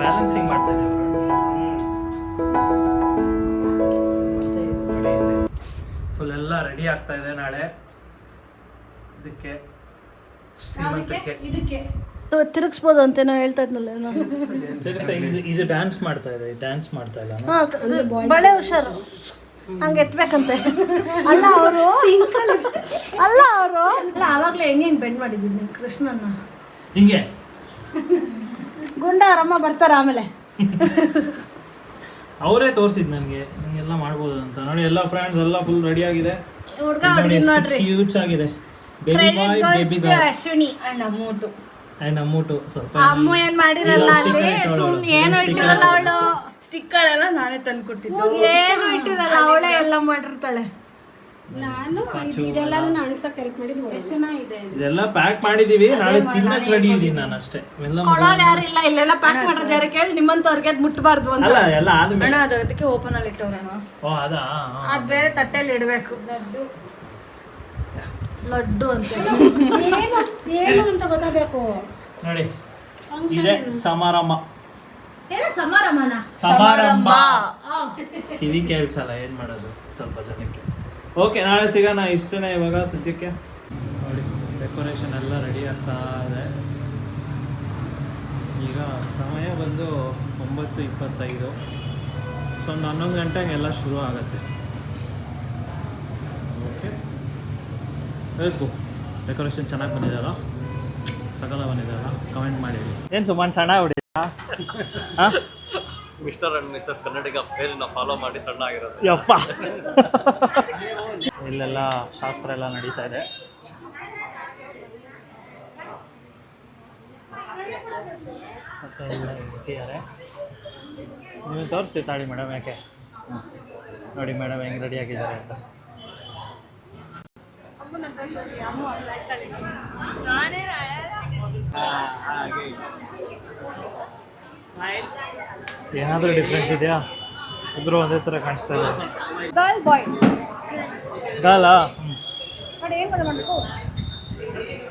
Balancing ಮಾಡ್ತಾ ಇದ್ದೀವಿ. Full ಎಲ್ಲ ರೆಡಿ ಆಗ್ತಾ ಇದೆ ನಾಳೆ. ಇದಕ್ಕೆ ಶ್ರೀಮಂತಕ್ಕೆ. ಇದಕ್ಕೆ. ತಿರುಗಿಸ್ಬೋದು ಅಂತೇನೋ ಹೇಳ್ತಾ ಇದ್ನಲ್ಲ ಇದು ಡ್ಯಾನ್ಸ್ ಮಾಡ್ತಾ ಇದೆ ಡ್ಯಾನ್ಸ್ ಮಾಡ್ತಾ ಇಲ್ಲ ಬಳೆ ಹುಷಾರು. ಹಂಗೆ ಎತ್ಬೇಕಂತೆ. ಅಲ್ಲ ಅವರು. ಅಲ್ಲ. ಅವರು. ಅಲ್ಲ ಆವಾಗಲೇ ಹೆಂಗೆ ಬೆಂಡ್ ಮಾಡಿದ್ದೀನಿ ಕೃಷ್ಣನ್ನ. ಹಿಂಗೆ. ಗುಂಡ ಆರಾಮ ಬರ್ತಾರೆ ಆಮೇಲೆ. ಅವರೇ ತೋರಿಸಿದ್ ನನಗೆ ಹಿಂಗೆಲ್ಲ ಮಾಡ್ಬೋದು ಅಂತ. ನೋಡಿ ಎಲ್ಲ ಫ್ರೆಂಡ್ಸ್ ಎಲ್ಲ ಫುಲ್ ರೆಡಿ ಆಗಿದೆ. ಹುಡುಗ ನೋಡಿ ನೋಡ್ರಿ. ಕ್ಯೂಟ್ ಆಗಿದೆ. Baby boy baby girl Ashwini and ಅಮ್ಮೂಟು and ಅಮ್ಮೂಟು ಸ್ವಲ್ಪ ಅಮ್ಮ ಏನ್ ಮಾಡಿರಲ್ಲ ಅಲ್ಲಿ? ಸುಮ್ಮನೆ ಸುಮ್ ಏನು ಇಟ್ಟಿರಲ್ಲ ಅವಳು. ಸ್ಟಿಕ್ಕರ್ ಎಲ್ಲ ನಾನೇ ತಂದು ಕೊಟ್ಟಿದ್ದು ಏನು ಇಟ್ಟಿರಲ್ಲ ಅವಳೇ ಎಲ್ಲ ಮಾಡಿರ್ತಾಳೆ. ನಾನು ಅನ್ಸಕ್ ಹೆಲ್ಪ್ ಮಾಡಿದ್ದು ಎಷ್ಟು ಚೆನ್ನಾಗಿದೆ ಇದೆಲ್ಲ ಪ್ಯಾಕ್ ಮಾಡಿದೀವಿ. ನಾಳೆ ತಿನ್ನಕ್ ರೆಡಿ ಇದೀನಿ ನಾನು ಅಷ್ಟೇ. ಎಲ್ಲ ಕೊಡೋರು ಇಲ್ಲ ಇಲ್ಲೆಲ್ಲ ಪ್ಯಾಕ್ ಮಾಡೋದು ಯಾರು ಕೇಳಿ ನಿಮ್ಮಂತವ್ರಿಗೆ ಅದು ಮುಟ್ಟಬಾರ್ದು ಅಂತ. ಅಲ್ಲ ಎಲ್ಲ ಆದ್ಮೇಲೆ. ಅಣ್ಣ ಅದು ಅದಕ್ಕೆ ಓಪನ್ ಅಲ್ಲಿ ಇಟ್ಟವ್ರಣ್ಣ. ಓ ಅದಾ? ಅದು ಬೇರೆ ತಟ್ಟೆಲಿ ಇಡ್ಬೇಕು. ಲಡ್ಡು. ಅಂತ. ಏನು ಏನು ಅಂತ ಗೊತ್ತಾಗಬೇಕು? ನೋಡಿ ಇದೆ ಸಮಾರಂಭ. ಏನೋ ಸಮಾರಂಭನ? ಸಮಾರಂಭ. ಕಿವಿ ಕೇಳ್ಸಲ್ಲ ಏನ್ ಮಾಡೋದು? ಸ್ವಲ್ಪ ಜನಕ್ಕೆ. ಓಕೆ ನಾಳೆ ಸಿಗೋಣ ಇಷ್ಟನೇ ಇವಾಗ ಸದ್ಯಕ್ಕೆ. ನೋಡಿ ಡೆಕೋರೇಷನ್ ಎಲ್ಲ ರೆಡಿ ಆಗ್ತಾ ಇದೆ. ಈಗ ಸಮಯ ಬಂದು ಒಂಬತ್ತು ಇಪ್ಪತ್ತೈದು. ಸೊ ಒಂದು ಹನ್ನೊಂದು ಗಂಟೆಗೆ ಎಲ್ಲ ಶುರು ಆಗುತ್ತೆ. ಓಕೆ ಗೋ ಡೆಕೋರೇಷನ್ ಚೆನ್ನಾಗಿ ಬಂದಿದೆಯಲ್ಲ? ಸಕಲ ಬಂದಿದೆಯಲ್ಲ? ಕಮೆಂಟ್ ಮಾಡಿ ಏನು ಸುಮ್ಮನೆ ಸಣ್ಣ ಹೊಡಿ ಹಾಂ? ಮಿಸ್ಟರ್ ಅಂಡ್ ಮಿಸಸ್ ಕನ್ನಡಿಗ ಪೇಜನ್ನ ಫಾಲೋ ಮಾಡಿ ಸಣ್ಣ ಆಗಿರೋದು. ಯಪ್ಪ. ಇಲ್ಲೆಲ್ಲ ಶಾಸ್ತ್ರ ಎಲ್ಲ ನಡೀತಾ ಇದೆ. ಮತ್ತೆ ಎಲ್ಲ ಇಟ್ಟಿದ್ದಾರೆ. ನೀವು ತೋರಿಸಿ ತಾಳಿ ಮೇಡಮ್ ಯಾಕೆ? ನೋಡಿ ಮೇಡಮ್ ಹೆಂಗೆ ರೆಡಿ ಆಗಿದ್ದಾರೆ ಅಂತ. ಏನಾದರೂ ಡಿಫ್ರೆನ್ಸ್ ಇದೆಯಾ? ಇಬ್ಬರು ಒಂದೇ ಥರ ಕಾಣಿಸ್ತಾ ಇದೆ. ಗರ್ಲ್ ಬಾಯ್ ಗರ್ಲಾ ನೋಡಿ ಏನ್ ಮಾಡಬೇಕು?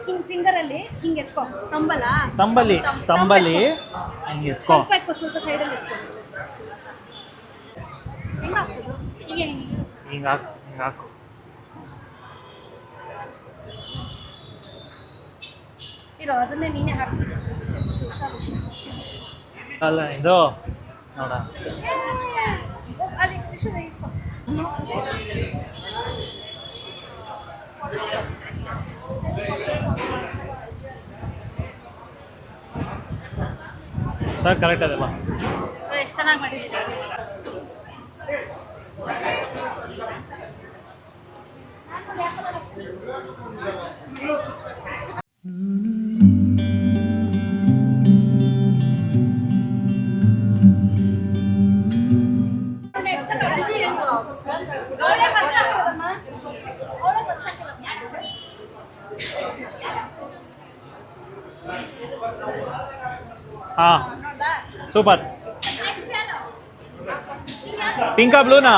ಹಿಂಗೆ ಫಿಂಗರಲ್ಲಿ ಹಿಂಗೆ ಹಿಂಗ್ ಎತ್ಕೊ. ತಂಬಲ? ತಂಬಲಿ ತಂಬಲಿ ಹಿಂಗೆ ಎತ್ಕೋ. ಸ್ವಲ್ಪ ಎತ್ಕೊ ಸ್ವಲ್ಪ ಸೈಡಲ್ಲಿ ಎತ್ಕೊ. ಹೆಂಗ್ ಹಾಕ್ಸೋದು? ಹೀಗೆ ಹಿಂಗೆ ಹಾಕು ಹಿಂಗೆ ಹಾಕು. ಇರೋ ಅದನ್ನೇ ನೀನೇ ಹಾಕಿ ಹುಷಾರು. ಅಲ್ಲ ಇದು ನೋಡ. ಸರ್ ಕರೆಕ್ಟ್ ಅದಲ್ಲ ಎಷ್ಟು ಚೆನ್ನಾಗಿ ಮಾಡಿದ್ದೀನಿ ಹಾಂ ಸೂಪರ್. ಪಿಂಕಾ ಬ್ಲೂನಾ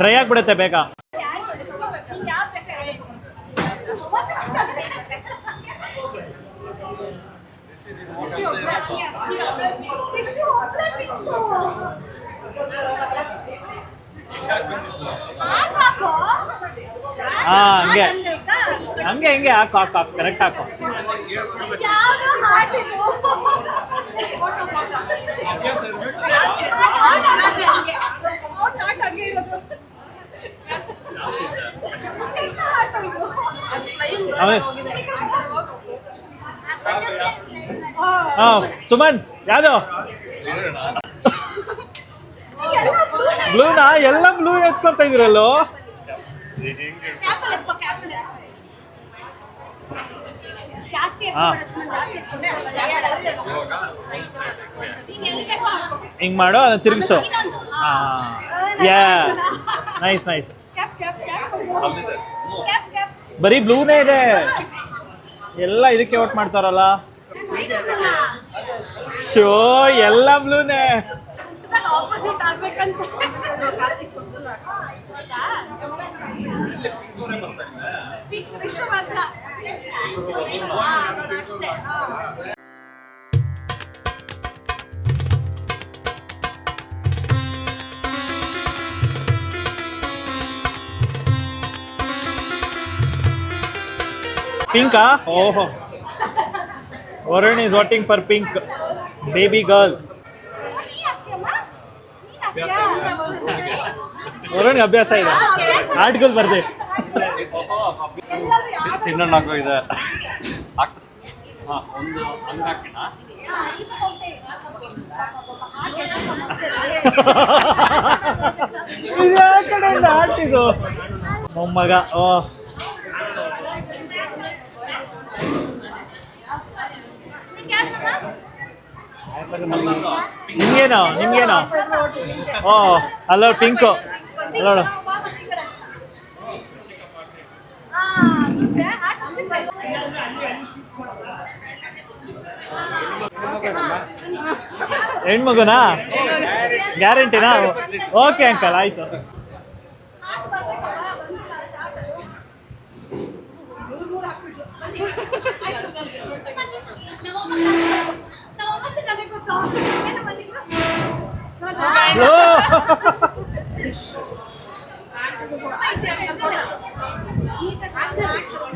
ಡ್ರೈ ಆಗಿಬಿಡುತ್ತೆ. ಬೇಗ. ಹಾ ಹಂಗೆ. ಹಂಗೆ ಹಂಗೆ ಹಾಕು ಹಾಕು ಹಾಕು ಕರೆಕ್ಟ್ ಹಾಕು. ಹಾ ಹಾಂ ಸುಮನ್ ಯಾವುದು? ಬ್ಲೂನಾ? ಎಲ್ಲ ಬ್ಲೂ ಎತ್ಕೊಂತ ಇದ್ರಲ್ಲೋ ಹಿಂಗ್ ಮಾಡು ಅದನ್ನ ತಿರುಗಿಸು ಯಾ ನೈಸ್ ನೈಸ್ ಬರೀ ಬ್ಲೂನೇ ಇದೆ ಎಲ್ಲ ಇದಕ್ಕೆ ಓಟ್ ಮಾಡ್ತಾರಲ್ಲ ಶೋ ಎಲ್ಲ ಬ್ಲೂನೇ ಆಪೋಸಿಟ್ ಆಗ್ಬೇಕಂತ ಪಿಂಕ್ ವಿಶ್ವ ಮಾತ್ರ ಹಾ, ನೋಡು ಅಷ್ಟೇ ಹಾ. ಪಿಂಕಾ ಓಹೋ Varun is waiting for pink baby girl ವರುಣ್ಗೆ ಅಭ್ಯಾಸ ಇದೆ ಆರ್ಟ್ಗಳು ಬರ್ದೆ ಹಾಕೋ ಇದೆ. ಹಾ ಒಂದು ಹಂಗೆ ಹಾಕಿನ? ಕಡೆಯಿಂದ ಇದು ಮೊಮ್ಮಗ ಓ. ನಿಮ್ಗೇನೋ ನಿಮ್ಗೇನೋ ಓ ಅಲ್ಲ ಪಿಂಕು. ಅಲ್ಲೋಡು ಹೆಣ್ಮಗುನಾ? ಗ್ಯಾರಂಟಿನಾ? ಓಕೆ ಅಂಕಲ್ ಆಯ್ತು.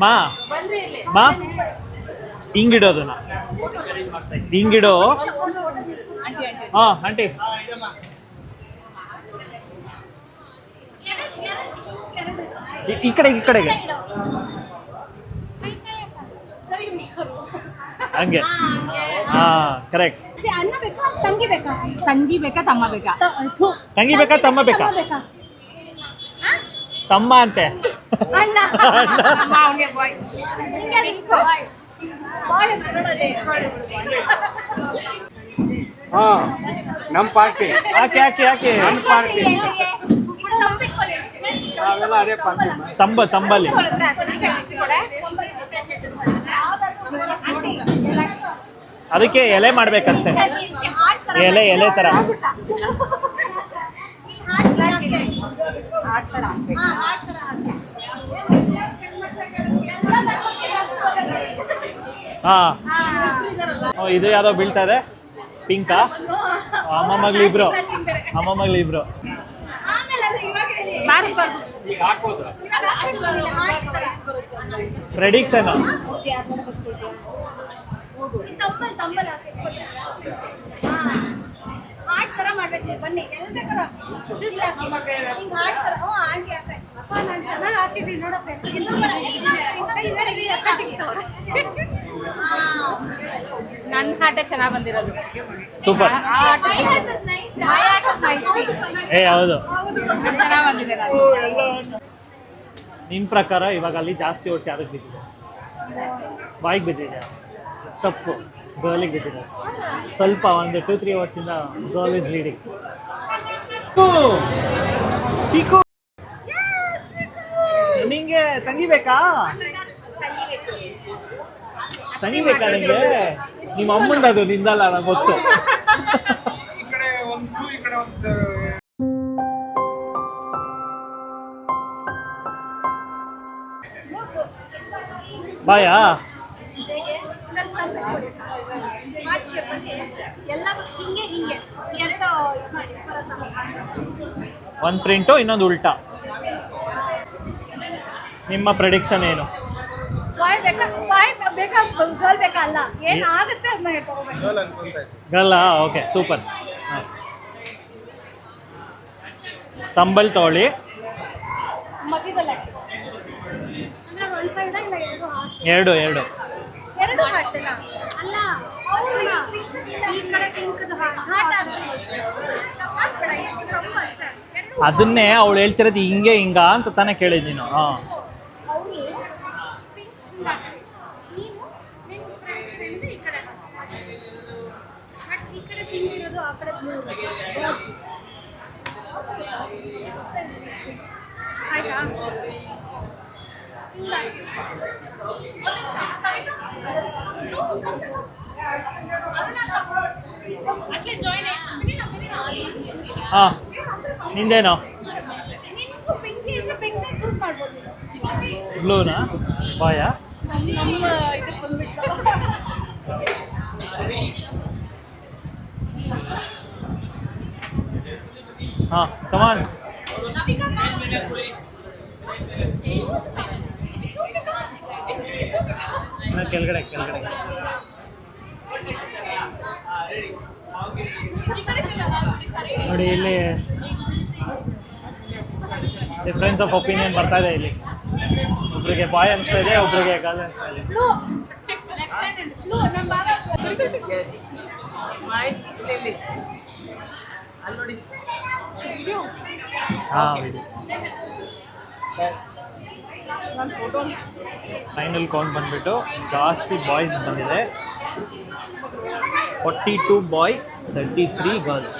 ಓ! ಮಾ? ಹಿಂಗಿಡೋದು ನಾ. ಹಿಂಗಿಡು? ಹಾ ಆಂಟಿ. ಈ- ಕಡೆಗೆ ಈ ಕಡೆಗೆ. ಹಂಗೆ. ಹಾ ಕರೆಕ್ಟ್ ತಂಗಿ ಬೇಕಾ ತಂಗಿ ಬೇಕಾ? ತಮ್ಮ ಬೇಕಾ ತಂಗಿ ಬೇಕಾ? ತಮ್ಮ ಬೇಕಾ? ತಮ್ಮ ಅಂತೆ. ಅಣ್ಣ. ಅಮ್ಮ ಅವ್ನಿಗೆ ಬಾಯ್ ಬಾಯ್ ಅಂತ. ಹಾ ನಮ್ಮ ಪಾರ್ಟಿ. ಯಾಕೆ ಯಾಕೆ ಯಾಕೆ? ನಮ್ಮ ಪಾರ್ಟಿ. ತಂಬಿಟ್ಕೊಳ್ಳಿ. ನಾವೆಲ್ಲ ಅದೇ ಪಾರ್ಟಿ ತಂಬ ತಂಬಲ್ಲಿ. ಅದಕ್ಕೆ ಎಲೆ ಮಾಡ್ಬೇಕಷ್ಟೆ. ಎಲೆ ಎಲೆ ತರ. ಹಾ ಓ, ಇದು ಯಾವ್ದೋ ಬೀಳ್ತಾ ಇದೆ ಪಿಂಕಾ ಅಮ್ಮ ಮಗಳು ಇಬ್ರು ಅಮ್ಮ ಮಗಳು ಇಬ್ರು ಪ್ರೆಡಿಕ್ಷನ್ ತಂಬಲ್ ತಂಬಲ್ ಹಾಕಿ. ಹಾ. ಹಾಟ್ ತರ ಮಾಡ್ಬೇಕು ನೀವು, ಬನ್ನಿ ಎಲ್ಲ ಬೇಕಾದ್ರೂ ಹಿಂಗ್ ಹಾಟ್ ತರ ಹ್ಞೂ ಆಂಟಿ ಹಾಕ್ತಾರೆ. ಅಪ್ಪ ನಾನು ಚೆನ್ನಾಗಿ ಹಾಕಿದ್ದೀನಿ ನೋಡಪ್ಪ ನನ್ನ ಆಟ ಚೆನ್ನಾಗಿ ಬಂದಿರೋದು. ಸೂಪರ್. ಚೆನ್ನಾಗಿ- ಏ ಹೌದು. ಚೆನ್ನಾಗಿ ಬಂದಿದೆ ನಾನು. ನಿನ್ ಪ್ರಕಾರ ಇವಾಗ ಅಲ್ಲಿ ಜಾಸ್ತಿ ಓಟ್ಸ್ ಯಾರಿಗೆ ಬಿದ್ದಿದೆ ಬಾಯಿಗೆ ಬಿದ್ದಿದೆ ತಪ್ಪು. ಗರ್ಲಿಗೆ ಬಿದ್ದಿದೆ. ಸ್ವಲ್ಪ ಒಂದು ಟೂ ತ್ರೀ ಇಂದ ಗರ್ಲ್ ಇಸ್ ಲೀಡಿಂಗ್ ಚಿಕ್ಕು! ನಿಂಗೆ ತಂಗಿ ಬೇಕಾ ತಂಗಿ ಬೇಕಾ ನಿಂಗೆ? ನಿಮ್ಮ ಅಮ್ಮಂದದು ನಿಂದಲ್ಲ ನಂಗೆ ಗೊತ್ತು. ಈ ಕಡೆ ಒಂದು ಈ ಕಡೆ ಒಂದು ಬಾಯಾ. ಒಂದು ಪ್ರಿಂಟು ಇನ್ನೊಂದು ಉಲ್ಟಾ. ನಿಮ್ಮ ಪ್ರೆಡಿಕ್ಷನ್ ಏನು? ಬಾಯ್ ಬೇಕಾ ಬಾಯ್ ಬೇಕಾ ಗರ್ಲ್ ಬೇಕಾ ಅಲ್ಲ? ಏನ್ ಆಗುತ್ತೆ ಅದನ್ನ ಹೇಳ್ಕೊಬೇಕು ಗರ್ಲ್ ಅನ್ಕೊಂತ ಇದ್ದೆ. ಗಲ್ಲ ಓಕೆ ಸೂಪರ್. ತಂಬಲ್ ತಗೊಳ್ಳಿ. ಮಧ್ಯದಲ್ಲಿ ಅಂದ್ರೆ ಒಂದ್ ಸೈಡ್ ಇಲ್ಲ ಎರಡು ಹಾಕಿ. ಎರಡು ಎರಡು. ಎರಡು ಹಾಕ್ತಿಲ್ಲ ಅಲ್ಲ ಅವ್ರು ಈ ಕಡೆ ಪಿಂಕ್ ಹಾಟ್ ಹಾಕ್ಬೇಡ ಇಷ್ಟು ಕಮ್ಮಿ ಅಷ್ಟೇ. ಎರಡು ಅದನ್ನೇ ಅವಳು ಹೇಳ್ತಿರೋದು ಹಿಂಗೆ ಹಿಂಗ ಅಂತ ತಾನೇ ಕೇಳಿದ್ದೀನಿ ಹಾಂ ಅವರು ಪಿಂಕ್ ನೀನು ನಿನ್ನ ಫ್ರೆಂಡ್ಸ್ ಫ್ರೆಂಡ್ ಈ ಕಡೆ ಬಟ್ ಈ ಕಡೆ ಪಿಂಕ್ ಇರೋದು ಆ ಕಡೆ ಬ್ಲೂ ಆಯ್ತಾ. ಹಾಂ ನಿಂದೇನು. ಬ್ಲೂನಾ ಬಾಯಾ ನಮ್ಮ ಬಂದ್ಬಿಟ್ರು ಹಾಂ on. ಕೆಳಗಡೆ ಕೆಳಗಡೆ. ನೋಡಿ, ಇಲ್ಲಿ ಡಿಫ್ರೆನ್ಸ್ ಆಫ್ ಒಪಿನಿಯನ್ ಬರ್ತಾ ಇದೆ ಇಲ್ಲಿ. ಒಬ್ರಿಗೆ ಬಾಯ್ ಅನಿಸ್ತಾ ಇದೆ, ಒಬ್ರಿಗೆ ಗರ್ಲ್ ಅನಿಸ್ತಾ ಇದೆ. ಅಲ್ಲಿ ನೋಡಿ. ಹಾಂ ಫೈನಲ್ ಕೌಂಟ್ ಬಂದ್ಬಿಟ್ಟು ಜಾಸ್ತಿ ಬಾಯ್ಸ್ ಬಂದಿದೆ. Forty two boy thirty three girls